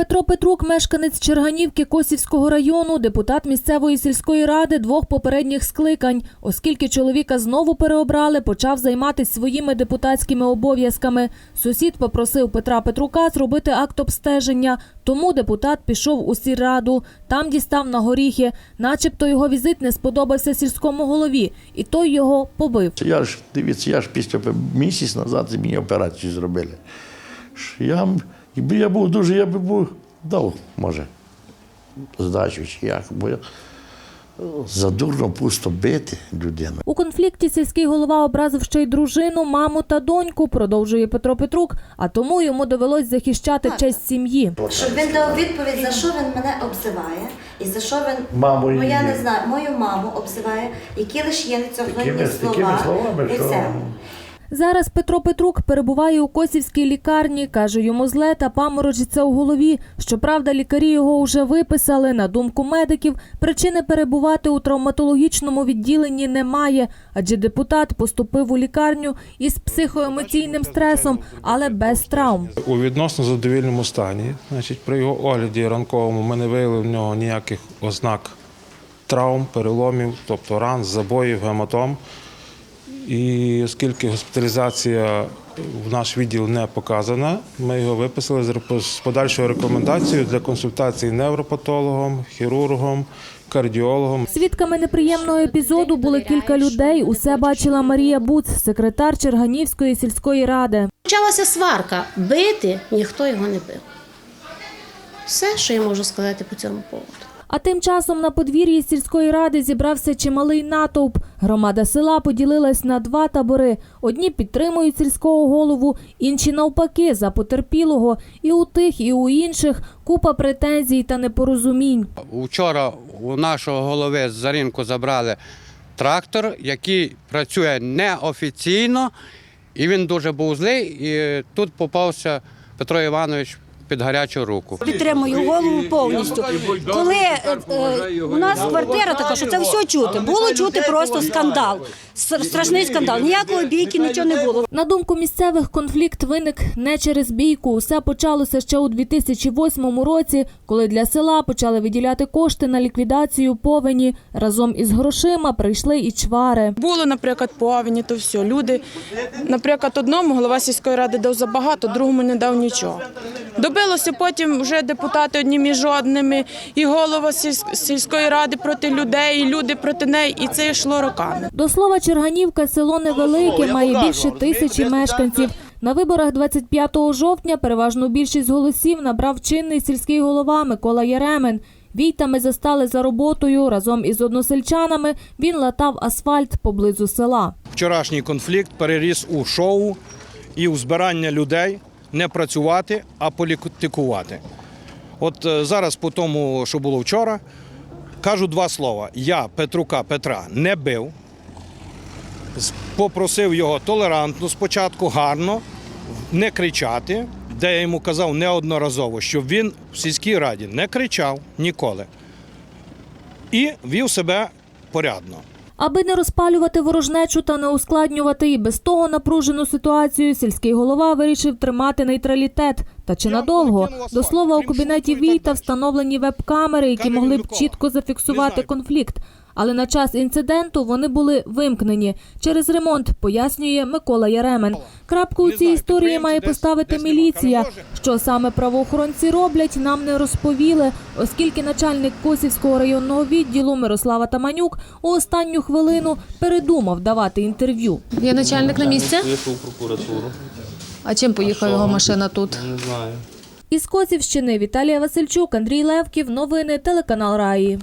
Петро Петрук, мешканець Черганівки Косівського району, депутат місцевої сільської ради двох попередніх скликань. Оскільки чоловіка знову переобрали, почав займатися своїми депутатськими обов'язками. Сусід попросив Петра Петрука зробити акт обстеження, тому депутат пішов у сільраду. Там дістав на горіхи. Начебто його візит не сподобався сільському голові, і той його побив. Я ж, дивіться, я ж після місяць назад мені операцію зробили. Я, якби я був дуже, я би був дав, може, здачу чи як, бо я задурно пусто бити людину. У конфлікті сільський голова образив ще й дружину, маму та доньку, продовжує Петро Петрук, а тому йому довелось захищати честь сім'ї. Щоб він дав відповідь, за що він мене обзиває, і за що він Маму ну, я не знаю, мою маму обзиває, які лише є нецьохвинні Такими- слова. такими словами, і що- все. Зараз Петро Петрук перебуває у Косівській лікарні. Каже, йому зле та паморочиться у голові. Щоправда, лікарі його вже виписали. На думку медиків, причини перебувати у травматологічному відділенні немає, адже депутат поступив у лікарню із психоемоційним стресом, але без травм. У відносно задовільному стані. Значить, при його огляді ранковому ми не виявили в нього ніяких ознак травм, переломів, тобто ран, забоїв, гематом. І оскільки госпіталізація в наш відділ не показана, ми його виписали з подальшою рекомендацією для консультації невропатологом, хірургом, кардіологом. Свідками неприємного епізоду були кілька людей. Усе бачила Марія Буц, секретар Черганівської сільської ради. Почалася сварка. Бити ніхто його не бив. Все, що я можу сказати по цьому поводу. А тим часом на подвір'ї сільської ради зібрався чималий натовп. Громада села поділилась на два табори. Одні підтримують сільського голову, інші навпаки за потерпілого. І у тих, і у інших купа претензій та непорозумінь. Вчора у нашого голови з Зарінку забрали трактор, який працює неофіційно, і він дуже був злий. І тут попався Петро Іванович під гарячу руку. Підтримую голову повністю. Коли е, е, у нас квартира така, що це все чути. Було чути просто скандал. Страшний скандал. Ніякої бійки, нічого не було. На думку місцевих, конфлікт виник не через бійку. Усе почалося ще у 2008 році, коли для села почали виділяти кошти на ліквідацію повені. Разом із грошима прийшли і чвари. Було, наприклад, повені, то все. Люди, наприклад, одному голова сільської ради дав забагато, другому не дав нічого. Добилося потім вже депутати одні між одними, і голова сільсь- сільської ради проти людей, і люди проти неї, і це йшло роками. До слова, Черганівка село невелике, має більше тисячі мешканців. На виборах 25 жовтня переважну більшість голосів набрав чинний сільський голова Микола Єремен. Війта ми застали за роботою. Разом із односельчанами він латав асфальт поблизу села. Вчорашній конфлікт переріс у шоу і у збирання людей не працювати, а політикувати. От е, зараз, по тому, що було вчора, кажу два слова. Я Петрука Петра не бив, попросив його толерантно спочатку, гарно, не кричати, де я йому казав неодноразово, щоб він в сільській раді не кричав ніколи. І вів себе порядно. Аби не розпалювати ворожнечу та не ускладнювати і без того напружену ситуацію, сільський голова вирішив тримати нейтралітет. Та чи надовго? До слова, у кабінеті Війта встановлені веб-камери, які могли б чітко зафіксувати конфлікт. Але на час інциденту вони були вимкнені через ремонт, пояснює Микола Яремен. Крапку у цій історії має поставити міліція. Що саме правоохоронці роблять, нам не розповіли, оскільки начальник Косівського районного відділу Мирослава Таманюк у останню хвилину передумав давати інтерв'ю. Є начальник на місці? Прокуратуру. А чим поїхала його машина тут? Не знаю. Із Косівщини Віталія Васильчук, Андрій Левків. Новини телеканал Раї.